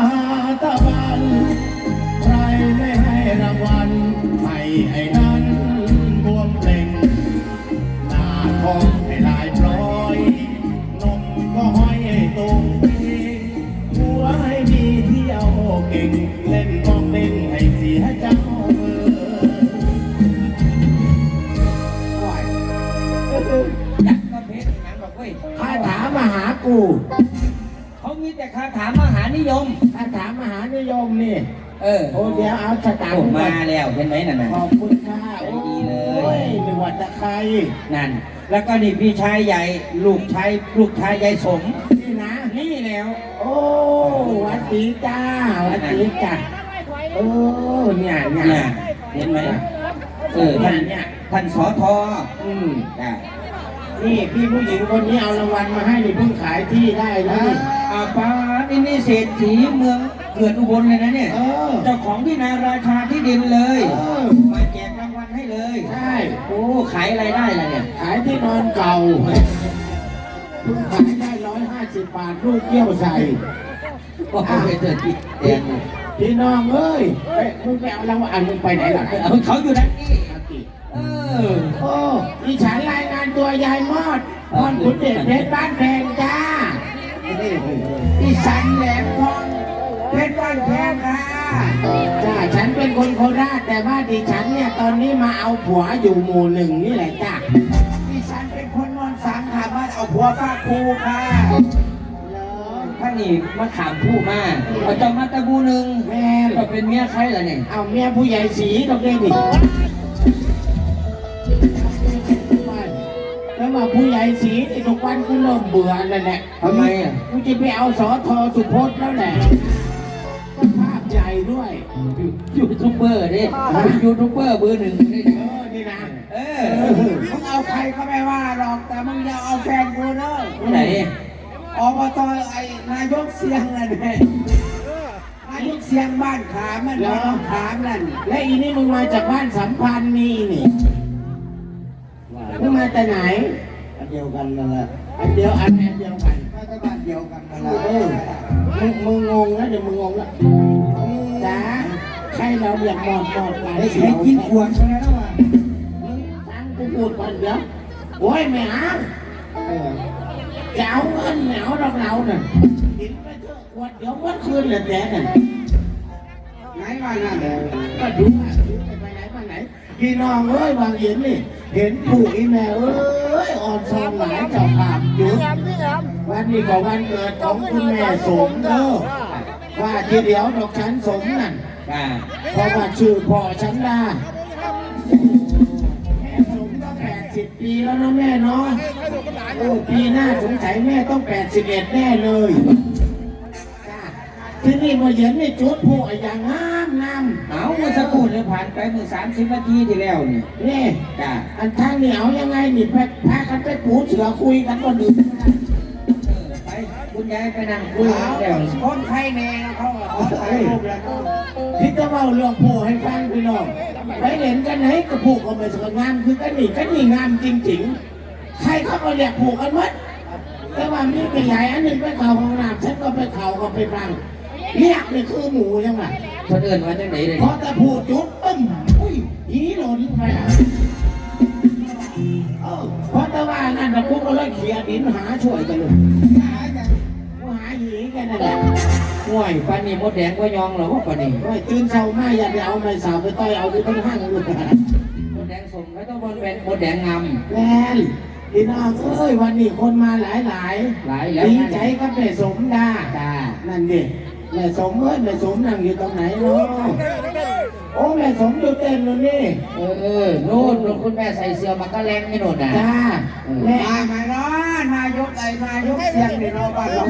ห คาถามหานิยมคาถามหานิยมนี่ เออโอ้เดี๋ยวเอาสตางโอ้ค์มาแล้วเห็นไหมนั่นน่ะ ขอบคุณค่ะใจดีเลยโอ้ยไม่ว่าจะใครนั่น แล้วก็นี่พี่ชายใหญ่ ลูกชายลูกชายใหญ่สม นี่นะ นี่แล้ว โอ้หวัดดีจ้าหวัดดีจ้าโอ้เนี่ยเนี่ยเนี่ยเห็นไหมเออท่านเนี่ยท่านสอทออืมจ้ะนี่พี่ผู้หญิงคนนี้เอารางวัลมาให้นี่เพิ่งขายที่ได้แล้วนี่อาปานี่นี่เศรษฐีเมืองเกิดอุบลเลยนะเนี่ย เออ เจ้าของที่นาราชาที่ดินเลยเออ มาแจกรางวัลให้เลย ใช่ โอ้ขายอะไรได้ล่ะเนี่ย ขายที่นอนเก่าเพิ่งขายได้ร้อยห้าสิบบาทลูกเกี้ยวใส่ โอ้โหเธอที่แดงพี่น้องเอ้ยเอ้ยมึงไปเอารางวัลมึงไปไหนล่ะเอาเขาอยู่นั่นนี่เออ โอ้ดิฉันรายงานตัวยายมอดพรขุนเดชเพชรบ้านแพงจ้า ดิฉันแหลมทองเพชรบ้านแพงค่ะจ้าฉันเป็นคนโคราชแต่ว่าดิฉันเนี่ยตอนนี้มาเอาผัวอยู่หมู่หนึ่งนี่แหละจ้าดิฉันเป็นคนนอนสังค่ะมาเอาผัวฟาดครูค่ะท่านนี่มาถามผู้มาเอาเจ้ามาตะบูหนึ่งแม่ก็เป็นเมียใครล่ะเนี่ยเอาเมียผู้ใหญ่สีตรงนี้ดิ วมาผู้ใหญ่สีที่ทุกวันกูเริ่มเบื่อแล้วแหละทำไมอะ กูจะไปเอาสอทอสุพจน์แล้วแหละก็ภาพใหญ่ด้วย ยูทูบเบอร์ดิเป็นยูทูบเบอร์เบอร์หนึ่งนี่เออ นี่นะเออมึงเอาใครก็ไม่ว่าหรอก แต่มึงอย่าเอาแฟนกูเนอะไหนอบตไอ้นายกเสียงนั่นแหละนายกเสียงบ้านขามมันบ้านขามนั่น และอีนี่มึงมาจากบ้านสัมพันธ์นี่นี่ มึงมาแต่ไหน อันเดียวกันนั่นแหละอันเดียวอันแอนเดียวกันก็จะบ้านเดียวกันนั่นแหเอละอมึงมึงงงแล้วเดี๋ยวมึงงงแล้วจ้าใครเราเรียกหมอดหมอดหลายไอ้เสีใช้ยวกินขวดไปแล้วอะมึงฟังกูพูดก่อนเดี๋ยวโอ้ยไม่เอาเออจะเอาเงินไม่เอาดอกเราน่ะกินไปเถอะขวดเดี๋ยววัดคืนเลยแต่น่ะไหนว่านั่นเลยก็ดูว่าดูไปไหนมาไหนพี่น้องเอ้ยบางเห็นนี่ เห็นปู่อีแม่เอ้ยอ่อนซอนหลายเจ้าภาพจุดวันนี้ก็วันเกิดของคุณแม่สมเด้อว่าทีเดียวดอกฉันสมนั่นอ่าเพราะว่าชื่อพ่อฉันได้แม่สมก็แปดสิบปีแล้วนะแม่เนาะ โอ้ปีหน้าสงสัยแม่ต้องแปดสิบเอ็ดแน่เลยจ้า ที่นี่มาเห็นนี่จุดผู้อย่างงามงามเอาเมื่อสักครู่เนี่ยผ่านไปเมื่อสามสิบนาทีที่แล้วนี่นี่จ้าอันทางเหนียวยังไงนี่แพพากันไปปูเสือคุยกันก็ดีเออไปคุณยายไปนั่งคุยกันแล้วคนไข้แน่เขาก็ขอถ่ายรูปแล้วก็ที่จะเล่าเรื่องผู้ให้ฟังพี่น้องไปเห็นกันไหนก็ผูกก็ไม่สวยงามคือกันนี่กันนี่งามจริงๆใครเขาก็เรียกผูกกันหมดแต่ว่ามีไปใหญ่อันหนึ่งไปเข่าห้องน้ำฉันก็ไปเข่าก็ไปฟัง เรียกนี่คือหมูยังไงคนอื่นว่าจังไหนเลยพอแต่ผูกจุดตึ้มอุ้ยหีหล่นไปละเออเพราะแต่ว่านั่นนะกูก็เลยเขียดินหาช่วยกันเลยหาอย่างกูหาหีกันนั่นแหละห่วยปานนี้มดแดงก็ยองเหรอว่าปานนี้โอ้ยตื่นเช้ามาอย่าไปเอาไม้สาวไปต่อยเอาที่ต้นห้างเลยมดแดงสมไม่ต้องบนเป็นมดแดงงามแมนพี่น้องเอ้ยวันนี้คนมาหลายหลายหลายแล้วดีใจก็แม่สมดาจ้านั่นดิ แม่สมเอ้ยแม่สมนั่งอยู่ตรงไหนเนาะโอ้แม่สมอยู่เต้นเลยนี่เออเออโน่นโน่นคุณแม่ใส่เสื้อมากระแรงไม่โน่นนะจ้าแม่มาไหมเนาะนายกไอ้นายกเสียงนี่เราะบ้านเรา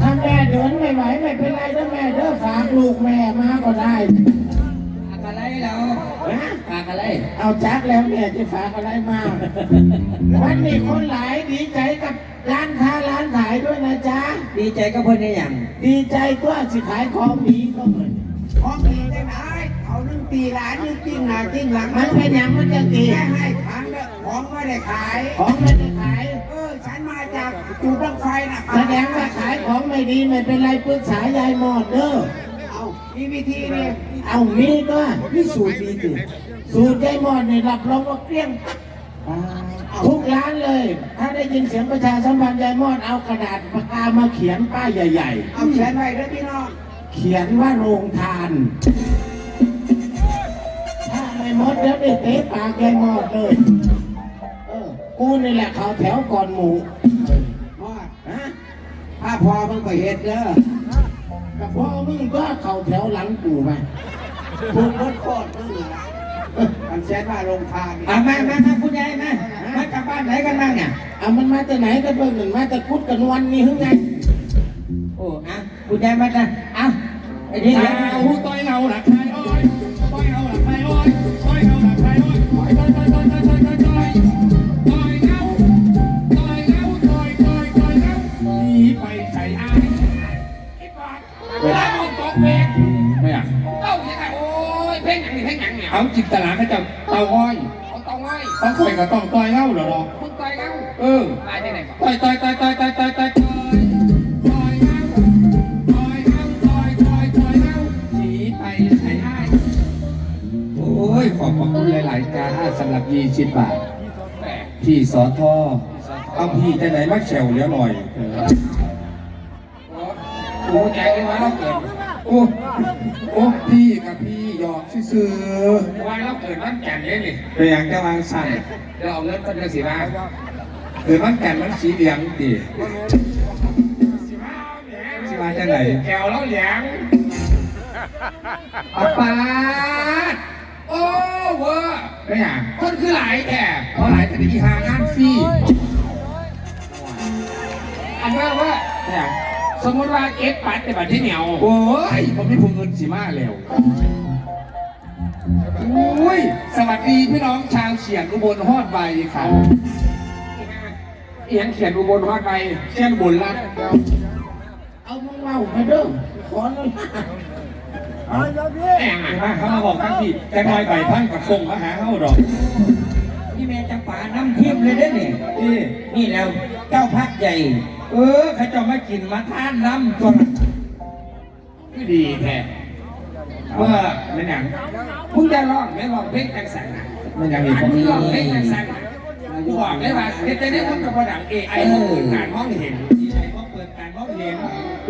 ถ้าแม่เดินไม่ไหวไม่เป็นไรถ้าแม่เด้อฝากลูกแม่มาก็ได้ฝากอะไรเรานะฝากอะไร เอาจักแล้วแม่จะฝากอะไรมาวันนี้คนหลายดีใจกับ ร้านค้าร้านขายด้วยนะจ๊ะ ดีใจก็เพิ่นได้อย่างดีใจตัวสิขายของดีก็เหมือนของดีได้ไหมเอานึ่งตีหลานนึ่งติ้งหน้าติ้งหลังมันเป็นอย่างมันจะดีแค่ให้ทางแบบขอของไม่ได้ขาย ของไม่ได้ขาย เออฉันมาจากจูบบังไฟนะแสดงว่าขายของไม่ดีไม่เป็นไรปรึกษายายหมอดเด้อเอามีวิธีนี่เอามีก็มีสูตรดีสิสูตรยายหมอดนี่รับรองว่าเกลี้ยง ทุกร้านเลย ถ้าได้ยินเสียงประชาสัมพันธ์ยายหมอดเอากระดาษปากกามาเขียนป้ายใหญ่เอาเขียนไว้เด้อพี่น้องๆเขียนว่าโรงทาน ถ้าไม่หมดเดี๋ยวได้เตะปากยายหมอดเลย เออ กูนี่แหละเขาแถวก่อนหมูมอดฮะถ้าพอมึงก็เห็ดเด้อกับพ่อมึงก็เขาแถวหลังกูมาถูกรถโคตรมึงนี่ล่ะมันเขียนว่าโรงทานนี่เอามามามาคุณยายมา มาจากบ้านไหนกันบ้างเนี่ยเอามันมาแต่ไหนกันเบิ่งหนึ่งมาแต่กุดกันวันนี้หึงไงโอ้อะคุณยายมาจ้ะเอาไอ้นี่เดี๋ยวเอาต่อยเอาหลักใครอ้อยต่อยเอาหลักใครอ้อยต่อยเอาหลักใครอ้อยต่อยต่อยต่อยต่อยต่อยต่อยต่อยต่อยต่อยเอาต่อยเอาต่อยต่อยต่อยเอาหนีไปใส่อายไอ้บอดเวลาเอาตกเบรกไม่อะเอ้าอย่างไรโอ้ยเพ่งหยังนี่เพ่งหยังเนี่ยเอาจินตลาเขาจะเตาอ้อยเอา ตองไว้ต้องคอยกับต้องต่อยเล่าเหรอเนาะมึงต่อยเอาเออตายได้ไหนต่อยต่อยต่อยต่อยต่อยต่อยต่อยต่อยต่อยเอาต่อยเอาต่อยต่อยต่อยเอาหนีไปใส่อ้ายโอ้ยขอบพระคุณหลายๆจ้าสำหรับยี่สิบบาทพี่สอทอเอาพี่จะไหนมาแฉวเลี้ยวหน่อยกูใจเลยว่าเราเกิดโอ้โอ้พี่กับพี่ห ยอกซื่อว่าเราเกิดวันจันทร์เลยนี่ๆเป็นอย่างจะวางสั่นเราเอาเงินต้นเดือนสิบาหรือมันแก่นมันสีเหลืองตีสิบาเนี่ยสิมาจากไหนแกวเราเหลียงอาปาดโอ้เวอร์ไม่อย่างคนคือหลายแก่เพราะหลายแต่อีหางานฟรีอันว่าว่าไม่อย่างสมมติว่าเก็บปัดแต่บัตรที่เหนียวโอ้ยผมมีผู้เงินสีมาแล้วโอ้ย สวัสดีพี่น้องชาวเฉียงอุบลฮอดใบค่ะเอียงเขียนอุบลฮอดไปเชียงบุญรัตน์เอามึงเล่ามาเด้อขอหน่อยแองอะมาเขามาบอกทั้งที่แต่น้อยใบพันกับฟงมาหาเขาดอกพี่แม่จังป่าน้ำทิพย์เลยเด้อเนี่ยนี่นี่แล้วเจ้าพักใหญ่ เออเขาจะมากินมาทานน้ำตัวน่ะคือดีแท้ เมื่อไม่หนังมึงจะร้องไม่ร้องเพลงจังสันนะไม่หนังอีกอันมึงร้องเพลงจังสันนะกูบอกเลยว่าเดี๋ยวจะได้มึงกับประดังเอไอมึงเปิดการมองเห็นอีไอก็เปิดการมองเห็น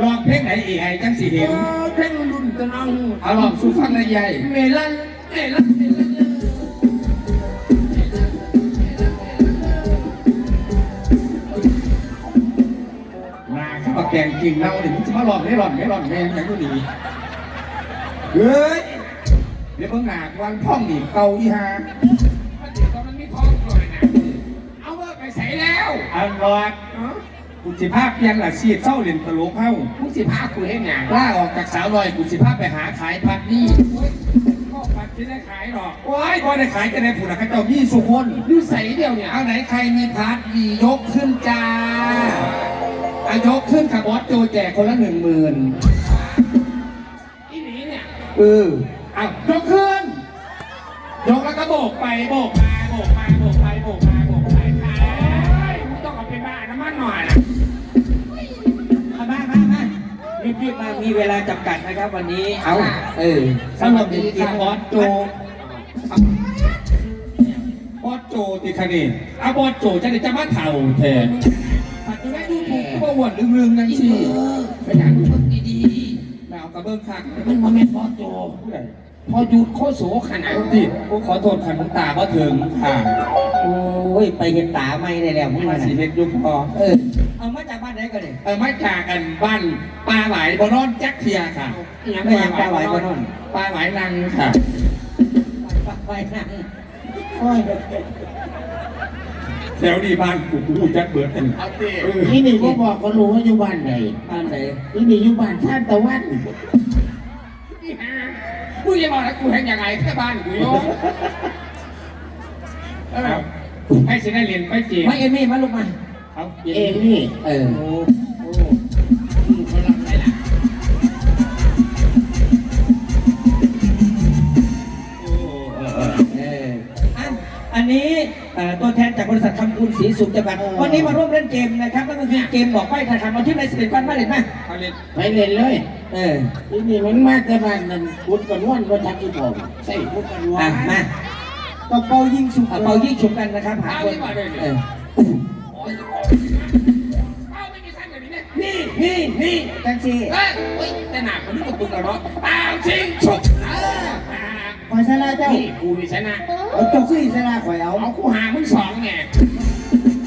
ลองเพลงไหนอีไอจังสีเห็นเพลงรุ่นตะนังเอาลองสู้ฟังในใหญ่เมลันเมลันเมลันนาข้าวแกงกินเน่าเนี่ยมันจะมาหลอนไม่หลอนไม่หลอนแม่งอย่างนี้ดี เฮ้ย เดี๋ยวเพิ่งหนากวันพ่องหนีเกาอีฮามันเดี๋ยวตอนมันมีท้องหน่อยนะเอาเบอร์ไปใส่แล้วอันรอดกุศิภาพเพียงหละสีดเศร้าเรียนตลกเฮ้ามึงสิพากูเห็นอย่างล่าออกจากสาวลอยกุศิภาพไปหาขายพัดนี่ก็ปัดที่ได้ขายหรอกโอ้ยบ่ได้ขายจะได้ผุนนะข้าเจ้ามีสุคนดูใส่เดียวเนี่ยเอาไหนใครมีพัดดียกขึ้นจ้าอายกขึ้นค่ะบอสโจแจกคนละหนึ่งหมื่นอีหนี เออเอายกขึ้น ยกแล้วก็โบกไปโบกมาโบกมาโบกไปโบกมาโบกไปค่ะเฮ้ยมึงต้องเอาเป็นบ้าน้ำมันหน่อยนะเอามามามารีบๆมามีเวลาจำกัดนะครับวันนี้เอาเออสำหรับดีค่ะบอสโจบอสโจติคานีอาบอสโจจะได้จะมาเถ่าแทนผัดจะได้ดูถูกก็บ่วนลึงๆนั่นสิไปด่าดูมึงดีแมว กระเบื้องคักๆมันมาแม่นพอโจพอหยุดโคโสขนาดคนที่กูขอโทษขันน้ำตาบ่ถึงค่ะโอ้ยไปเห็นตาไม่ได้แล้วมึงมามาสีสิเล็กยุคพอเออเอามาจากบ้านไหนก็ได้เออมาจากกันบ้านปลาไหลบอนอนแจ็คเทียค่ะไม่ยังปลาไหลก็นอนปลาไหลนังค่ะไปนั่งโอ้ย แถวดีบ้านกูกูแจ็คเบิร์ดเป็นเอาเต้นี่นี่ก็บอกก็รู้ว่าอยู่บ้านไหนบ้านไหนนี่นี่อยู่บ้านท่านตะวันนี่ฮะกูจะบอกแล้วกูเห็นยังไงแค่บ้านกูโยมเออให้สิได้เรียนไปจีบมาเอ็มมี่มาลูกมาเอาเองนี่ เออ นนี้เอ่อตัวแทนจากบริษัทคำคุณศรีสุขจำกัดวันนี้มาร่วมเล่นเกมนะครับนั่นก็คือเกมบอกใบ้ทายคำเอาที่ในสิบเอ็ดวันมาเล่นไหมเอาเลยไปเล่นเลยเออที่นี่มันมาแต่บ้านนั่นพุดกันว่านว่าทักกี่ผมใส่พุดกันว่าอะมาต้องเป่ายิงสุกเอาเป่ายิ่งฉุบกันนะครับหาคนเออโอ้ยเอาไม่มีสั้นแบบนี้เนี่ยนี่นี่นี่จังซี่เอ้ยเฮ้ยแต่หนักมันนี่กระตุกแล้วเนาะเอาจริงฉกเออ คอยชนะเจ้านี่กูนี่ชนะเอาเจ้าขึ้นชนะข่อยเอาเอากูหามึงสองไง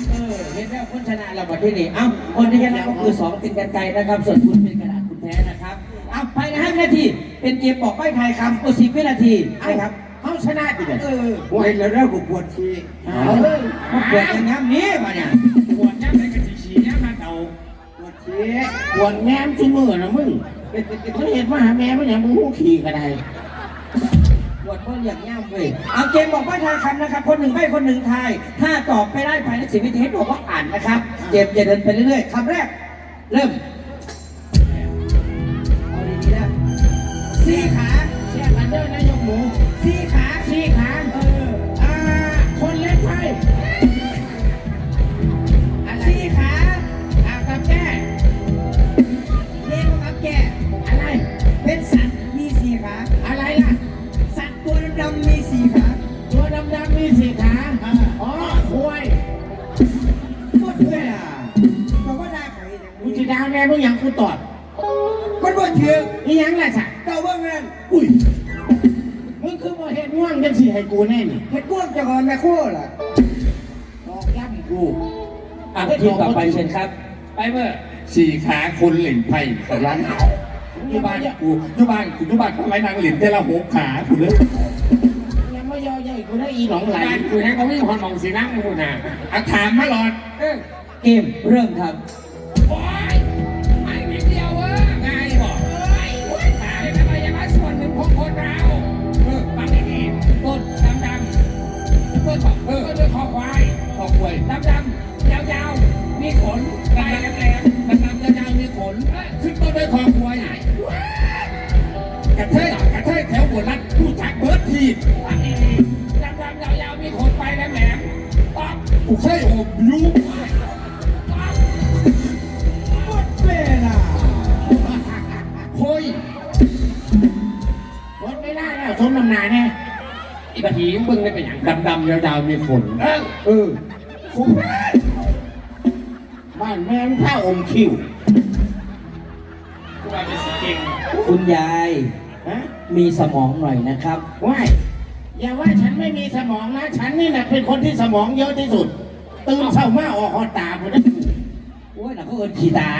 เออเห็นแล้วคนชนะเราบัดที่นี่เอ้าคนที่ชนะก็คือสองตินกันไกลนะครับ ส่วนคุณเป็นกระดาษคุณแพ้นะครับเอาภายในห้าวินาที เป็นเกมบอกใบ้ทายคำก็สิบวินาทีนะครับเขาชนะดิเด้อเออเล่นแล้วเริ่มปวดทีเอาเลยมาเปิดกันน้ำนี้มาเนี่ยปวดย่ำเลยกันสีฉี่ย่ำมาเตาปวดทีปวดแง้มจุมือนะมึงมึงเห็นว่าหาแม่มันอย่างมึงหูขี่ก็ได้ป วดเมื่ออย่างย่ำเว้ยเอาเกมบอกว่าทายคำนะครับ คนหนึ่งใบ้คนหนึ่งทาย ถ้าตอบไปได้ภายในสิบวินาทีให้บอกว่าอ่านนะครับ เกมจะเดินไปเรื่อยๆคำแรก เริ่ม เอาดีๆนะสี่ขา ให้กูแน่นี่เห็ดพวกจะก่อนแม่โค้ล่ะตอกย้ำกูอะทีมต่อไปเชิญครับ ไปเมื่อสี่ขาคนเหล่งไผ่ร้านอยู่บ้านกูอยู่บ้านกูอยู่บ้านทำไมนางเหล่นแต่ละหกขากูเลยยังไม่ย่อใหญ่กูได้อีหนองไหลบ้านกูให้เขาวิ่งหอนมองสีนั่งกูน่ะอาถามมาหลอดเออเกมเริ่มครับ สมน้ำหนาแน่อีบัดหีมึงได้เป็นอย่างดำๆยาวๆมีขนเออเออคุ้มบ้านแม่งผ้าอมคิวกูว่าเป็นสีเก่งคุณยายฮะมีสมองหน่อยนะครับว่ายอย่าว่าฉันไม่มีสมองนะ ฉันนี่นะเป็นคนที่สมองเยอะที่สุด ตื่นเช้ามาออกหอตาผมนะโอ้ยหนักก็เอินขีตา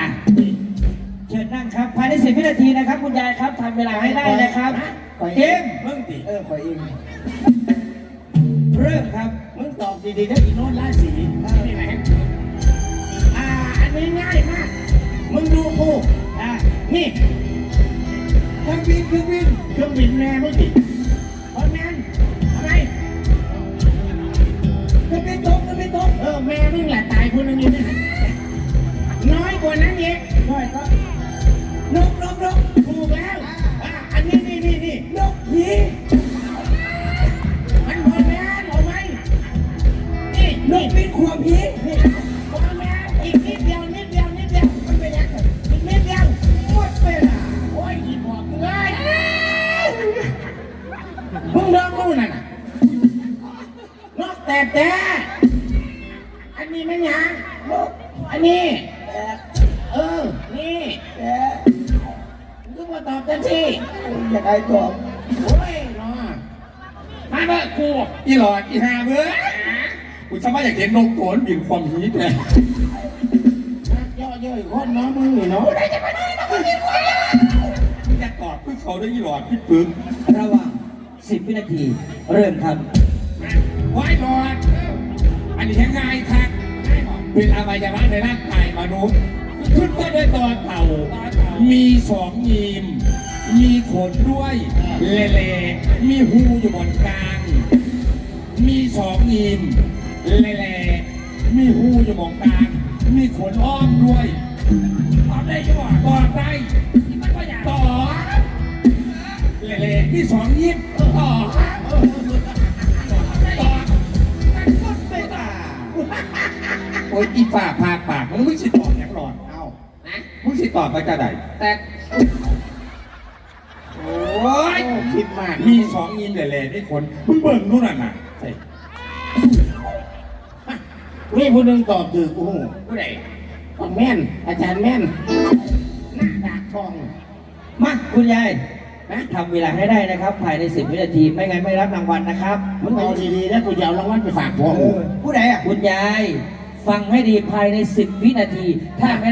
เชิญนั่งครับ ภายในสิบวินาทีนะครับ คุณยายครับทำเวลาให้ได้นะครับ เกมมึงดิเออข่อยเองเริ่มครับมึงตอบดีๆถ้าอีโนนราศีนี่ไหนอ่าอันนี้ง่ายมาก มึงดูกูอ่านี่เครื่องบินเครื่องบินเครื่องบินแม่มึงดิพอแมนอะไรเครื่องบินตกเครื่องบินตกเออแม่มึงแหละตายคนนึงอยู่นี่น้อยกว่านั้นเองหน่อยก็นกนกนกถูกแล้ว อ่า มึงก็มาตอบกันสิอยากให้ตอบโอ้ยเนาะมาเบอร์กูอีหลอดอีหาเบ้อกูจะมาอยากเห็นนกโขนบินความฮีทเลยนักย่อเย้ยคนเนาะมึงนี่เนาะมึงจะตอบเพื่อเขาได้อีหลอดพี่ปึ้งระหว่างสิบวินาที เริ่มครับไว้หลอดอันนี้แค่ง่ายครับเป็นอวัยวะในร่างกายมนุษย์ขึ้นต้นด้วยตอเต่า มีสองยีม มีขนด้วยเละๆมีหูอยู่บนกลาง มีสองยีมเละๆมีหูอยู่บนกลาง มีขนอ้อมด้วยตอบได้ใช่ไหมตอบได้ตอบเละๆมีสองยีมตอบตอบหมดเวอ้ยอีฝ่าพาปากมึงไม่สิตอ สิตอบไปจะไหนแต่โอ้ยคิดมากมีสองอินแหล่ๆนี่คนมึงเบิ่งนู่นน่ะน่ะใช่มีผู้หนึ่งตอบถูกโอ้โหผู้ใดแม่น อาจารย์แม่นหน้าดากทองมาคุณยายนะทำเวลาให้ได้นะครับ ภายใน 10 วินาที ไม่งั้นไม่รับรางวัลนะครับ มึงเอาดีๆแล้วกูจะเอารางวัลไปฝากพ่อผู้ใดอะ คุณยาย ฟังให้ดีภายใน 10 วินาที ถ้าไม่